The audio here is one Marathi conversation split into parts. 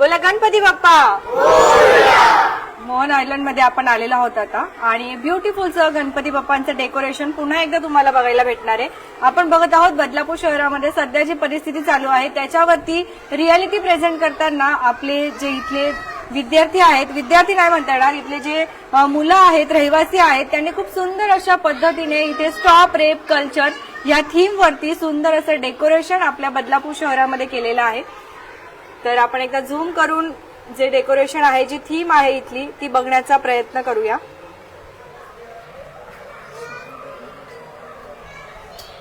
बोला गणपती बाप्पा. मोहन आयलंडमध्ये आपण आलेलो आहोत आता. आणि ब्युटिफुलचं गणपती बाप्पांचं डेकोरेशन पुन्हा एकदा तुम्हाला बघायला भेटणार आहे. आपण बघत आहोत बदलापूर शहरामध्ये सध्या जी परिस्थिती चालू आहे त्याच्यावरती रियालिटी प्रेझेंट करताना आपले जे इथले विद्यार्थी आहेत विद्यार्थी नाही म्हणता येणार? इथले जे मुलं आहेत रहिवासी आहेत त्यांनी खूप सुंदर अशा पद्धतीने इथे स्टॉप रेप कल्चर या थीमवरती सुंदर असं डेकोरेशन आपल्या बदलापूर शहरामध्ये केलेलं आहे. तर आपण एकदा झूम करून जे डेकोरेशन आहे जी थीम आहे इथली ती बघण्याचा प्रयत्न करूया.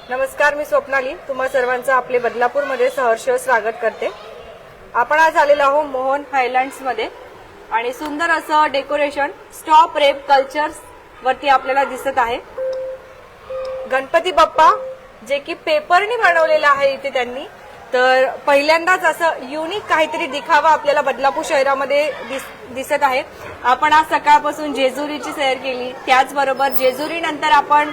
नमस्कार मी स्वप्नाली. तुम्हा सर्वांचं आपले बदलापूरमध्ये सहर्ष स्वागत करते. आपण आज आलेलो आहोत मोहन हायलँड्समध्ये. आणि सुंदर असं डेकोरेशन स्टॉप रेप कल्चर्स वरती आपल्याला दिसत आहे. गणपती बाप्पा जे की पेपरनी बनवलेलं आहे इथे त्यांनी तर पहिल्यांदाच असं युनिक काहीतरी दिखावा आपल्याला बदलापूर शहरामध्ये दिस- दिसत आहे. आपण आज सकाळपासून जेजुरीची सैर केली. त्याचबरोबर जेजुरी नंतर आपण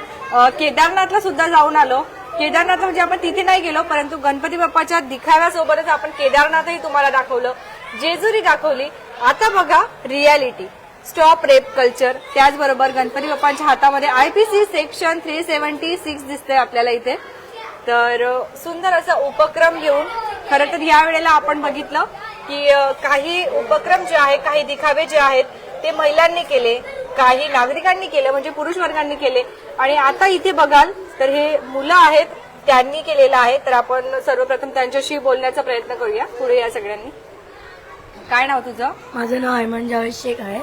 केदारनाथला सुद्धा जाऊन आलो. केदारनाथ म्हणजे आपण तिथे नाही गेलो परंतु गणपती बाप्पाच्या दिखाव्यासोबतच आपण केदारनाथही तुम्हाला दाखवलं. जेजुरी दाखवली. आता बघा रियालिटी स्टॉप रेप कल्चर त्याचबरोबर गणपती बाप्पांच्या हातामध्ये IPC section three seventy six दिसतंय आपल्याला इथे. तर सुंदर असा उपक्रम घेऊन खरं तर या वेळेला आपण बघितलं की काही उपक्रम जे आहे काही दिखावे जे आहेत ते महिलांनी केले काही नागरिकांनी केले म्हणजे पुरुष वर्गांनी केले. आणि आता इथे बघाल तर हे मुलं आहेत त्यांनी केलेलं आहे. तर आपण सर्वप्रथम त्यांच्याशी बोलण्याचा प्रयत्न करूया. पुढे या सगळ्यांनी. काय नाव तुझं? माझं नाव हेमंत जावेद शेख आहे.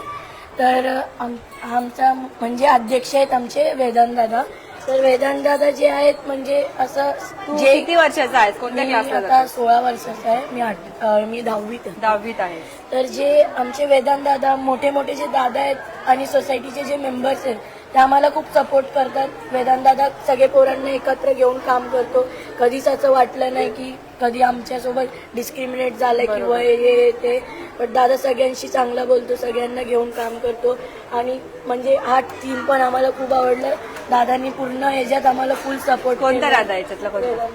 तर आम आमचा म्हणजे अध्यक्ष आहेत आमचे वेदांत दादा. तर वेदांत दादा जे आहेत म्हणजे असं जे किती वर्षाचा आहेस? कोणत्या मी क्लासला आता जातोस? सोळा वर्षाचा आहे. मी आठ अं, मी दहावीत आहे. दहावीत आहेस. तर जे आमचे वेदांत दादा मोठे मोठे जे दादा आहेत आणि सोसायटीचे जे मेंबर्स आहेत ते आम्हाला खूप सपोर्ट करतात. वेदांत दादा सगळे पोरांना एकत्र घेऊन काम करतो. कधीच असं वाटलं नाही की कधी आमच्यासोबत डिस्क्रिमिनेट झालं किंवा हे हे ते. पण दादा सगळ्यांशी चांगला बोलतो सगळ्यांना घेऊन काम करतो. आणि म्हणजे हा टीम पण आम्हाला खूप आवडलं. दादांनी पूर्ण ह्याच्यात आम्हाला फुल सपोर्ट कोणता राधा याच्यातला कोणता?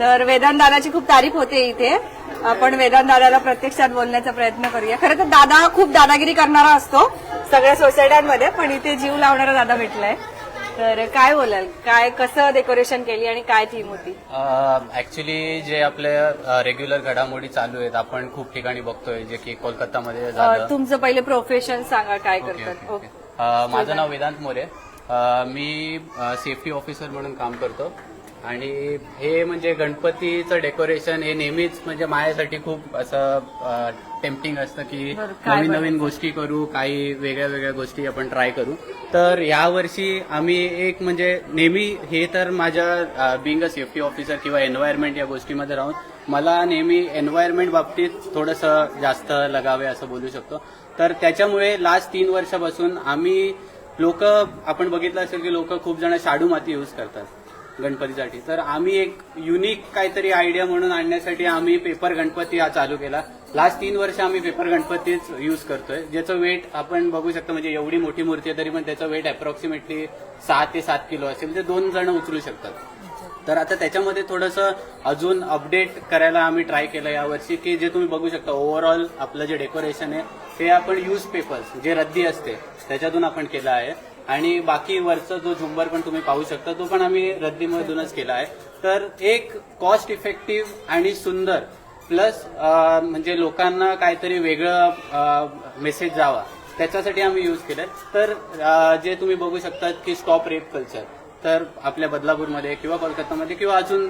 तर वेदांत दादाची खूप तारीफ होते इथे. आपण वेदांत दादाला प्रत्यक्षात बोलण्याचा प्रयत्न करूया. खरं तर दादा हा खूप दादागिरी करणारा असतो सगळ्या सोसायट्यांमध्ये पण इथे जीव लावणारा दादा भेटलाय. तर काय बोलाल? काय कसं डेकोरेशन केली आणि काय थीम होती? ऍक्च्युली जे आपले रेग्युलर घडामोडी चालू आहेत आपण खूप ठिकाणी बघतोय जे की कोलकातामध्ये तुमचं पहिले प्रोफेशन सांगा काय करतात. माझं नाव वेदांत मोरे. मी सेफ्टी ऑफिसर म्हणून काम करतो. आणि हे म्हणजे गणपतीचं डेकोरेशन हे नेहमीच म्हणजे माझ्यासाठी खूप असं टेम्पटिंग असतं की नवीन? नवीन गोष्टी करू काही वेगळ्या वेगळ्या गोष्टी आपण ट्राय करू. तर यावर्षी आम्ही एक म्हणजे नेहमी हे तर माझ्या बिंग अ सेफ्टी ऑफिसर किंवा एन्व्हायरमेंट या गोष्टीमध्ये राहून मला नेहमी एन्व्हायरमेंट बाबतीत थोडंसं जास्त लगावे असं बोलू शकतो. तर त्याच्यामुळे लास्ट तीन वर्षापासून आम्ही लोक आपण बघितलं असेल की लोक खूप जण शाडू माती यूज करतात गणपतीसाठी. तर आम्ही एक युनिक काहीतरी आयडिया म्हणून आणण्यासाठी आम्ही पेपर गणपती हा चालू केला. लास्ट तीन वर्ष आम्ही पेपर गणपतीच यूज करतोय. ज्याचं वेट आपण बघू शकतो म्हणजे एवढी मोठी मूर्ती आहे तरी पण त्याचं वेट अप्रॉक्सिमेटली सहा ते सात किलो असेल. म्हणजे दोन जण उचलू शकतात. तर आता त्याच्यामध्ये थोडंसं अजून अपडेट करायला आम्ही ट्राय केलं यावर्षी की जे तुम्ही बघू शकता ओव्हरऑल आपलं जे डेकोरेशन आहे ते आपण यूज पेपर्स जे रद्दी असते त्याच्यातून आपण केलं आहे. आणि बाकी वरचा जो झुंबर पण तुम्ही पाहू शकता तो पण आम्ही रद्दीमधूनच केला आहे. तर एक कॉस्ट इफेक्टिव्ह आणि सुंदर प्लस म्हणजे लोकांना काहीतरी वेगळं मेसेज जावा त्याच्यासाठी आम्ही यूज केलं तर जे तुम्ही बघू शकता की स्टॉप रेप कल्चर तर आपल्या बदलापूरमध्ये किंवा कोलकातामध्ये किंवा अजून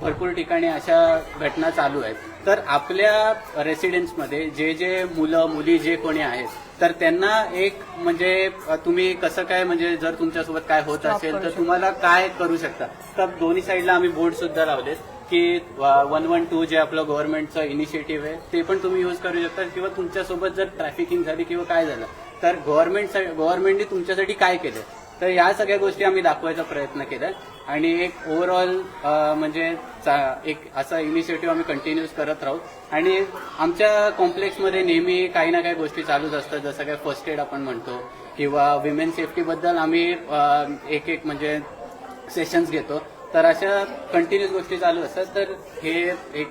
भरपूर ठिकाणी अशा घटना चालू आहेत. तर आपल्या रेसिडेन्समध्ये जे जे मुलं मुली जे कोणी आहेत तर त्यांना एक म्हणजे तुम्ही कसं काय म्हणजे जर तुमच्यासोबत काय होत असेल तर. तुम्हाला काय करू शकता? तर दोन्ही साईडला आम्ही बोर्ड सुद्धा लावलेत की वन वन टू जे आपलं गव्हर्नमेंटचं इनिशिएटिव्ह आहे ते पण तुम्ही यूज करू शकता. किंवा तुमच्यासोबत जर ट्रॅफिकिंग झाली किंवा काय झालं तर गव्हर्नमेंट गव्हर्नमेंटने तुमच्यासाठी काय केलं? तर ह्या सगळ्या गोष्टी आम्ही दाखवायचा प्रयत्न केला आणि एक ओव्हरऑल म्हणजे चा- एक असा इनिशिएटिव्ह आम्ही कंटिन्यूस करत राहू. आणि आमच्या कॉम्प्लेक्समध्ये नेहमी काही ना काही गोष्टी चालूच असतात. जसं काय फर्स्ट एड आपण म्हणतो किंवा विमेन सेफ्टीबद्दल आम्ही एक एक म्हणजे सेशन्स घेतो. तर अशा कंटिन्युअस गोष्टी चालू असतात. तर हे एक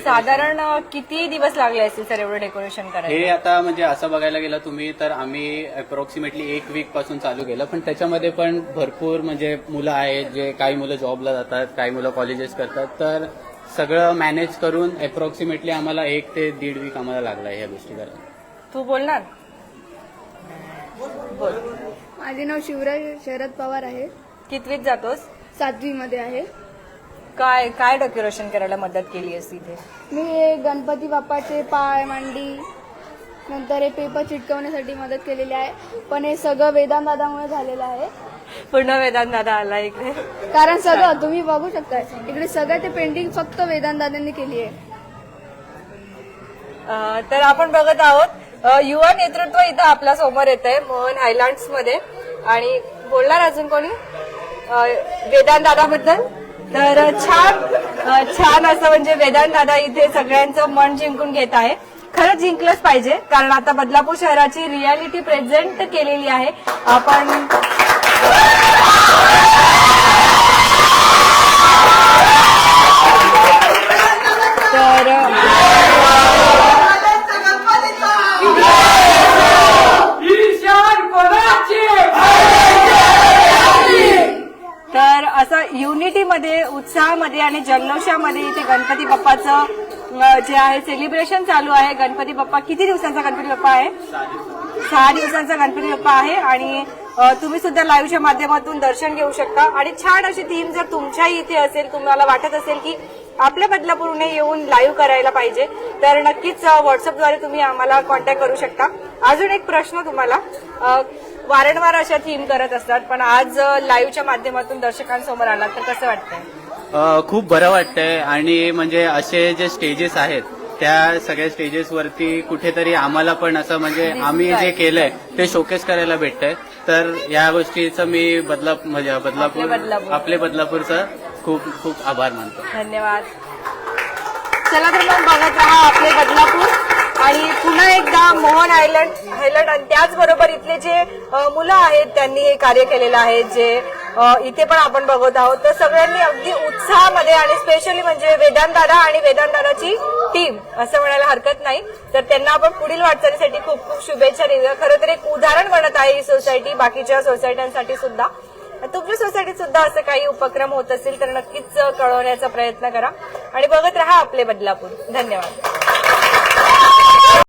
साधारण किती दिवस लागले असतील सर एवढं डेकोरेशन करायला? हे आता म्हणजे असं बघायला गेलं तुम्ही तर आम्ही अप्रॉक्सिमेटली एक वीकपासून चालू केलं. पण त्याच्यामध्ये पण भरपूर म्हणजे मुलं आहेत जे काही मुलं जॉबला जातात काही मुलं कॉलेजेस करतात. तर सगळं मॅनेज करून अप्रॉक्सिमेटली आम्हाला एक ते दीड वीक आम्हाला लागला ह्या गोष्टी करायला. तू बोलणार? बोल माझे नाव शिवराज शरद पवार आहे. कितवीत जातोस? सातवीमध्ये आहे. काय काय डेकोरेशन करायला मदत केली असती इथे? मी हे गणपती बाप्पाचे पाय मांडी नंतर हे पेपर चिटकवण्यासाठी मदत केलेली आहे. पण हे सगळं वेदांत दादामुळे झालेलं आहे. पूर्ण वेदांत दादा आला इकडे. कारण सगळं तुम्ही बघू शकता इकडे सगळं ते पेंटिंग फक्त वेदांत दादांनी केली आहे. अ, तर आपण बघत आहोत अ, युवा नेतृत्व इथं आपल्यासमोर येत आहे मोहन हायलँड्समध्ये. आणि बोलणार अजून कोणी? वेदांत दादाबद्दल? तर छान छान असं म्हणजे वेदांत दादा इथे सगळ्यांचं मन जिंकून घेत आहे. खरंच जिंकलंच पाहिजे कारण आता बदलापूर शहराची रियालिटी प्रेझेंट केलेली आहे. आपण तर तर असं युनिटीमध्ये उत्साहामध्ये आणि जल्लोषामध्ये इथे गणपती बाप्पाचं जे आहे सेलिब्रेशन चालू आहे. गणपती बाप्पा किती दिवसांचा गणपती बाप्पा आहे? सहा दिवसांचा गणपती बाप्पा आहे आणि तुम्ही सुद्धा लाईव्हच्या माध्यमातून दर्शन घेऊ शकता. आणि छान अशी थीम जर तुमच्याही इथे असेल तुम्हाला वाटत असेल की आपल्या बदलापूरने येऊन लाईव्ह करायला पाहिजे तर नक्कीच व्हॉट्सअपद्वारे तुम्ही आम्हाला कॉन्टॅक्ट करू शकता. अजून एक प्रश्न तुम्हाला. वारंवार अशा थीम करत असतात पण आज लाईव्हच्या माध्यमातून दर्शकांसमोर आलात तर कसं वाटतंय? खूप बरं वाटतंय आणि म्हणजे असे जे स्टेजेस आहेत त्या सगळ्या स्टेजेस वरती कुठेतरी आम्हाला पण असं म्हणजे आम्ही जे केलंय ते शोकेस करायला भेटतंय. तर या गोष्टीचं मी बदला म्हणजे बदलापूर बदलापूर. आपले बदलापूरचं खूप खूप आभार मानतो. धन्यवाद. चला तर मग बघत राहा आपले बदलापूर. आणि पुन्हा एकदा मोहन आयलंड हायलंड आणि त्याचबरोबर इथले जे मुलं आहेत त्यांनी हे कार्य केलेलं आहे जे इथे पण आपण बघत आहोत. तर सगळ्यांनी अगदी उत्साहामध्ये आणि स्पेशली म्हणजे वेदांतदादा आणि वेदांतदादाची टीम असं म्हणायला हरकत नाही. तर त्यांना आपण पुढील वाटचालीसाठी खूप खूप शुभेच्छा देऊया. खरं तर एक उदाहरण बनत आहे ही सोसायटी बाकीच्या सोसायट्यांसाठी सुद्धा. तुमच्या सोसायटीत सुद्धा असं काही उपक्रम होत असेल तर नक्कीच कळवण्याचा प्रयत्न करा. आणि बघत राहा आपले बदलापूर. धन्यवाद.